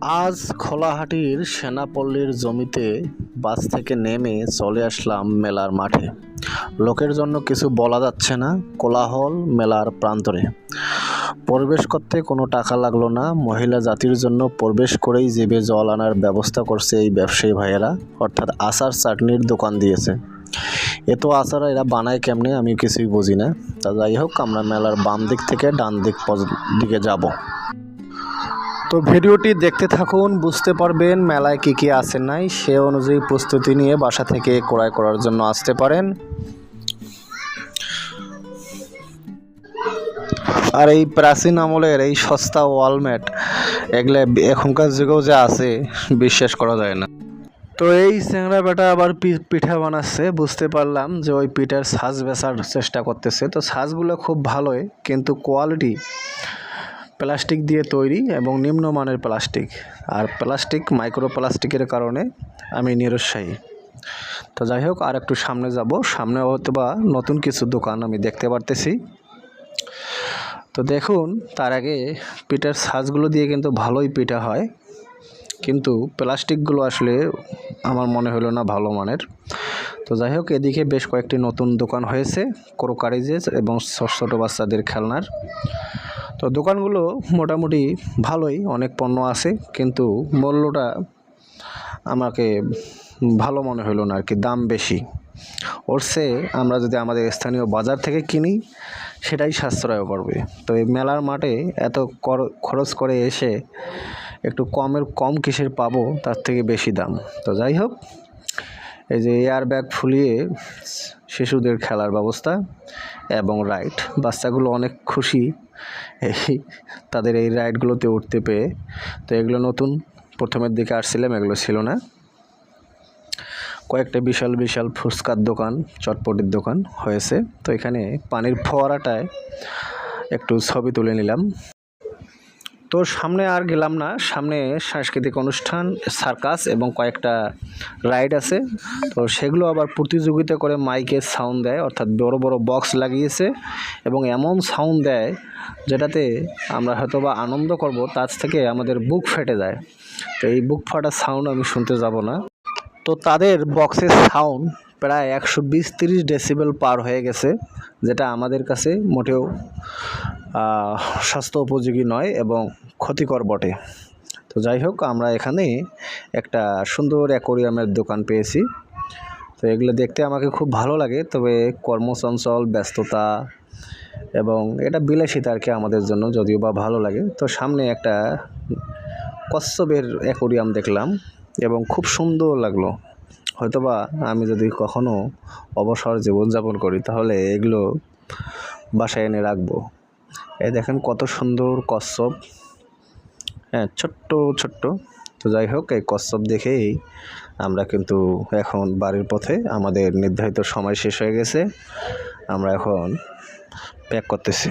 আজ খোলাহাটির সেনাপল্লীর জমিতে বাস থেকে নেমে চলে আসলাম মেলার মাঠে। লোকের জন্য কিছু বলা যাচ্ছে না, কোলাহল মেলার প্রান্তরে। প্রবেশ করতে কোনো টাকা লাগল না, মহিলা জাতির জন্য প্রবেশ করেই জেবে জল আনার ব্যবস্থা করছে এই ব্যবসায়ী ভাইয়েরা, অর্থাৎ আচার চাটনির দোকান দিয়েছে। এত আচার এরা বানায় কেমনে আমি কিছুই বুঝি না। তা যাই হোক, আমরা মেলার বাম দিক থেকে ডান দিক দিকে যাব। তো ভিডিওটি দেখতে থাকুন, বুঝতে পারবেন মেলায় কি কি আছে নাই, সে অনুযায়ী প্রস্তুতি নিয়ে বাসা থেকে ক্রয় করার জন্য আসতে পারেন। আর এই প্রাচীন আমলের এই সস্তা ওয়ালমেট, এগুলো এখনকার যুগেও যে আছে, বিশ্বাস করা যায় না। তো এই চ্যাংড়া বেটা আবার পিঠা বানাচ্ছে, বুঝতে পারলাম যে ওই পিঠার সাজ বেচার চেষ্টা করতেছে। তো সাজগুলো খুব ভালোই, কিন্তু কোয়ালিটি প্লাস্টিক দিয়ে তৈরি এবং নিম্নমানের প্লাস্টিক। আর প্লাস্টিক মাইক্রো প্লাস্টিকের কারণে আমি নিরুৎসাহী। তো যাই হোক, আর একটু সামনে যাব। সামনে হয়তো বা নতুন কিছু দোকান আমি দেখতে পারতেছি। তো দেখুন, তার আগে পিঠার সাজগুলো দিয়ে কিন্তু ভালোই পিঠা হয়। কিন্তু প্লাস্টিকগুলো আসলে আমার মনে হলো না ভালো মানের। তো যাই হোক, এদিকে বেশ কয়েকটি নতুন দোকান হয়েছে, ক্রোকারিজেস এবং ছোট ছোটো বাচ্চাদের খেলনার। তো দোকানগুলো মোটামুটি ভালোই, অনেক পণ্য আছে, কিন্তু মূল্যটা আমাকে ভালো মনে হলো না আর কি দাম বেশি। ওর সে আমরা যদি আমাদের স্থানীয় বাজার থেকে কিনি, সেটাই সাশ্রয় করবে। তো এই মেলার মাঠে এত খরচ করে এসে একটু কমের, কম কিসের পাবো, তার থেকে বেশি দাম। তো যাই হোক, এই যে এয়ার ব্যাগ ফুলিয়ে শিশুদের খেলার ব্যবস্থা এবং রাইড বাচ্চাগুলো অনেক খুশি। এই তাদের এই রাইডগুলোতে উঠতে পেয়ে। তো এগুলো নতুন। প্রথমের দিকে আসছিলাম, এগুলো ছিল না। কয়েকটা বিশাল বিশাল ফুচকার দোকান, চটপটির দোকান হয়েছে। তো এখানে পানির ফোয়ারাটায় একটু ছবি তুলে নিলাম। তো সামনে আর গেলাম না। সামনে সাংস্কৃতিক অনুষ্ঠান সার্কাস এবং কয়েকটা রাইড আছে। তো সেগুলো আবার প্রতিযোগিতা করে মাইকে সাউন্ড দেয়, অর্থাৎ বড় বড় বক্স লাগিয়েছে এবং এমন সাউন্ড দেয় যেটাতে আমরা হয়তো বা আনন্দ করব, তার থেকে আমাদের বুক ফেটে যায়। তো এই বুক ফাটা সাউন্ড আমি শুনতে যাব না। তো তাদের বক্সের সাউন্ড প্রায় একশো বিশ তিরিশ ডেসিবেল পার হয়ে গেছে, যেটা আমাদের কাছে মোটেও স্বাস্থ্য উপযোগী নয় এবং ক্ষতিকর বটে। তো যাই হোক, আমরা এখানে একটা সুন্দর অ্যাকোরিয়ামের দোকান পেয়েছি। তো এগুলো দেখতে আমাকে খুব ভালো লাগে, তবে কর্মচঞ্চল, ব্যস্ততা এবং এটা বিলাসিতা আর কি আমাদের জন্য, যদিও বা ভালো লাগে। তো সামনে একটা কচ্ছপের অ্যাকোরিয়াম দেখলাম এবং খুব সুন্দর লাগল। হয়তোবা আমি যদি কখনো অবসর জীবনযাপন করি, তাহলে এগুলো বাসায় এনে রাখব। এই দেখেন কত সুন্দর কচ্ছপ। হ্যাঁ ছোট্ট ছোট্ট। তো যাই হোক, এই কচ্ছপ দেখেই আমরা কিন্তু এখন বাড়ির পথে আমাদের নির্ধারিত সময় শেষ হয়ে গেছে। আমরা এখন প্যাক করতেছি।